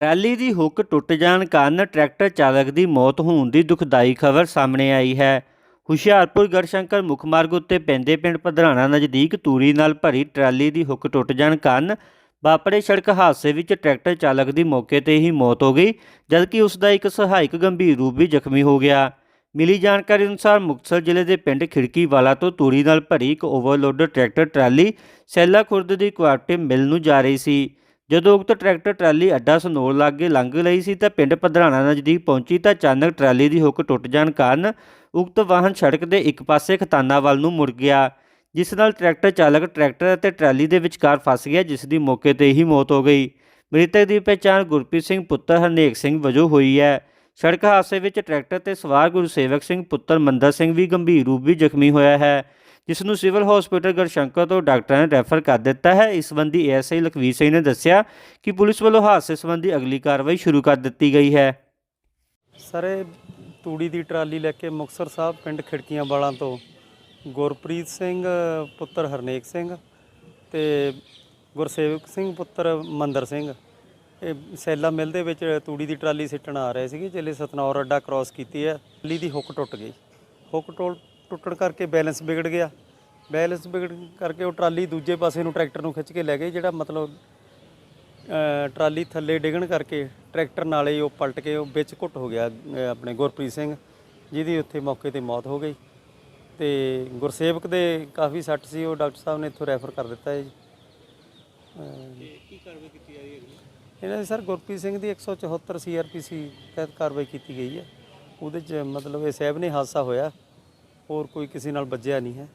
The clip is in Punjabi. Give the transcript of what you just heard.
ਟਰਾਲੀ ਦੀ ਹੁੱਕ ਟੁੱਟ ਜਾਣ ਕਾਰਨ ਟਰੈਕਟਰ ਚਾਲਕ ਦੀ ਮੌਤ ਹੋਣ ਦੀ ਦੁਖਦਾਈ ਖਬਰ ਸਾਹਮਣੇ ਆਈ ਹੈ। ਹੁਸ਼ਿਆਰਪੁਰ ਗੜਸ਼ੰਕਰ ਮੁੱਖ ਮਾਰਗ ਉੱਤੇ ਪੈਂਦੇ ਪਿੰਡ ਪਧਰਾਣਾ ਨਜ਼ਦੀਕ ਤੂਰੀ ਨਾਲ ਭਰੀ ਟਰਾਲੀ ਦੀ ਹੁੱਕ ਟੁੱਟ ਜਾਣ ਕਾਰਨ ਵਾਪਰੇ ਸੜਕ ਹਾਦਸੇ ਵਿੱਚ ਟਰੈਕਟਰ ਚਾਲਕ ਦੀ ਮੌਕੇ ਤੇ ਹੀ ਮੌਤ ਹੋ ਗਈ, ਜਦਕਿ ਉਸ ਦਾ ਇੱਕ ਸਹਾਇਕ ਗੰਭੀਰ ਰੂਪ ਵੀ ਜ਼ਖਮੀ ਹੋ ਗਿਆ। ਮਿਲੀ ਜਾਣਕਾਰੀ ਅਨੁਸਾਰ ਮੁਕਤਸਰ ਜ਼ਿਲ੍ਹੇ ਦੇ ਪਿੰਡ ਖਿੜਕੀਵਾਲਾ ਤੋਂ ਤੂਰੀ ਨਾਲ ਭਰੀ ਇੱਕ overloader tractor trolley Saila Khurd ਦੀ ਕੁਆਰਟਿਵ ਮਿਲ ਨੂੰ ਜਾ ਰਹੀ ਸੀ। ਜਦੋਂ ਉਕਤ ਟਰੈਕਟਰ ਟਰਾਲੀ ਅੱਡਾ ਸਨੋਰ ਲਾਗੇ ਲੰਘ ਲਈ ਸੀ ਤਾਂ ਪਿੰਡ ਪਧਰਾਣਾ ਨਜ਼ਦੀਕ ਪਹੁੰਚੀ ਤਾਂ ਅਚਾਨਕ ਟਰਾਲੀ ਦੀ ਹੁੱਕ ਟੁੱਟ ਜਾਣ ਕਾਰਨ ਉਕਤ ਵਾਹਨ ਸੜਕ ਦੇ ਇੱਕ ਪਾਸੇ ਖਤਾਨਾ ਵੱਲ ਨੂੰ ਮੁੜ ਗਿਆ, ਜਿਸ ਨਾਲ ਟਰੈਕਟਰ ਚਾਲਕ ਟਰੈਕਟਰ ਅਤੇ ਟਰਾਲੀ ਦੇ ਵਿਚਕਾਰ ਫਸ ਗਿਆ, ਜਿਸ ਦੀ ਮੌਕੇ ਤੇ ਹੀ ਮੌਤ ਹੋ ਗਈ। ਮ੍ਰਿਤਕ ਦੀ ਪਛਾਣ ਗੁਰਪ੍ਰੀਤ ਸਿੰਘ ਪੁੱਤਰ ਹਰਨੇਕ ਸਿੰਘ ਵਜੋਂ ਹੋਈ ਹੈ। ਸੜਕ ਹਾਦਸੇ ਵਿੱਚ ਟਰੈਕਟਰ ਤੇ ਸਵਾਰ ਗੁਰਸੇਵਕ ਸਿੰਘ ਪੁੱਤਰ ਮੰਦਰ ਸਿੰਘ ਵੀ ਗੰਭੀਰ ਰੂਪ ਵਿੱਚ ਜ਼ਖਮੀ ਹੋਇਆ ਹੈ। ਜਿਸ ਨੂੰ ਸਿਵਲ ਹਸਪੀਟਲ ਗੜਸ਼ੰਕਰ ਤੋਂ ਡਾਕਟਰਾਂ ਨੇ ਰੈਫਰ ਕਰ ਦਿੱਤਾ ਹੈ। ਇਸ ਸੰਬੰਧੀ ਐਸਆਈ ਲਖਵੀਰ ਸਿੰਘ ਨੇ ਦੱਸਿਆ ਕਿ ਪੁਲਿਸ ਵੱਲੋਂ ਹਾਦਸੇ ਸੰਬੰਧੀ ਅਗਲੀ ਕਾਰਵਾਈ ਸ਼ੁਰੂ ਕਰ ਦਿੱਤੀ ਗਈ ਹੈ। ਸਰ, ਇਹ ਤੂੜੀ ਦੀ ਟਰਾਲੀ ਲੈ ਕੇ ਮੁਕਤਸਰ ਸਾਹਿਬ, ਪਿੰਡ ਖਿੜਕੀਆਂ ਵਾਲਾਂ ਤੋਂ ਗੁਰਪ੍ਰੀਤ ਸਿੰਘ, ਪੁੱਤਰ ਹਰਨੇਕ ਸਿੰਘ ਤੇ ਗੁਰਸੇਵਕ ਸਿੰਘ, ਪੁੱਤਰ ਮੰਦਰ ਸਿੰਘ। ਇਹ ਸੈਲਾ ਮਿਲ ਦੇ ਵਿੱਚ ਤੂੜੀ ਦੀ ਟਰਾਲੀ ਸਿੱਟਣ ਆ ਰਹੇ ਸੀਗੇ। ਜਿਹੜੇ ਸਤਨੌਰ ਅੱਡਾ ਕ੍ਰਾਸ ਕੀਤੀ ਹੈ। ਟਰਾਲੀ ਦੀ ਹੁੱਕ ਟੁੱਟ ਗਈ। ਹੁੱਕ ਟੁੱਟ ਟੁੱਟਣ ਕਰਕੇ ਬੈਲੈਂਸ ਵਿਗੜ ਗਿਆ। ਬੈਲੈਂਸ ਵਿਗੜ ਕਰਕੇ ਉਹ ਟਰਾਲੀ ਦੂਜੇ ਪਾਸੇ ਨੂੰ ਟਰੈਕਟਰ ਨੂੰ ਖਿੱਚ ਕੇ ਲੈ ਗਈ ਜਿਹੜਾ ਮਤਲਬ ਟਰਾਲੀ ਥੱਲੇ ਡਿੱਗਣ ਕਰਕੇ ਟਰੈਕਟਰ ਨਾਲੇ ਹੀ ਉਹ ਪਲਟ ਕੇ ਉਹ ਵਿੱਚ ਘੁੱਟ ਹੋ ਗਿਆ ਆਪਣੇ ਗੁਰਪ੍ਰੀਤ ਸਿੰਘ ਜਿਹਦੀ ਉੱਥੇ ਮੌਕੇ ਤੇ ਮੌਤ ਹੋ ਗਈ। ਤੇ ਗੁਰਸੇਵਕ ਦੇ ਕਾਫੀ ਸੱਟ ਸੀ ਉਹ ਡਾਕਟਰ ਸਾਹਿਬ ਨੇ ਇੱਥੋਂ ਰੈਫਰ ਕਰ ਦਿੱਤਾ ਹੈ ਜੀ। ਕੀ ਕਾਰਵਾਈ ਕੀਤੀ ਜਾ ਰਹੀ ਹੈ ਇਹਨਾਂ ਦੀ ਸਰ ਗੁਰਪ੍ਰੀਤ ਸਿੰਘ ਦੀ 174 ਸੀਆਰਪੀਸੀ ਤਹਿਤ ਕਾਰਵਾਈ ਕੀਤੀ ਗਈ ਹੈ। ਉਹਦੇ ਚ ਮਤਲਬ ਇਹ ਸਹਿਬ ਨੇ ਹਾਦਸਾ ਹੋਇਆ। ਹੋਰ ਕੋਈ ਕਿਸੇ ਨਾਲ ਵੱਜਿਆ ਨਹੀਂ ਹੈ।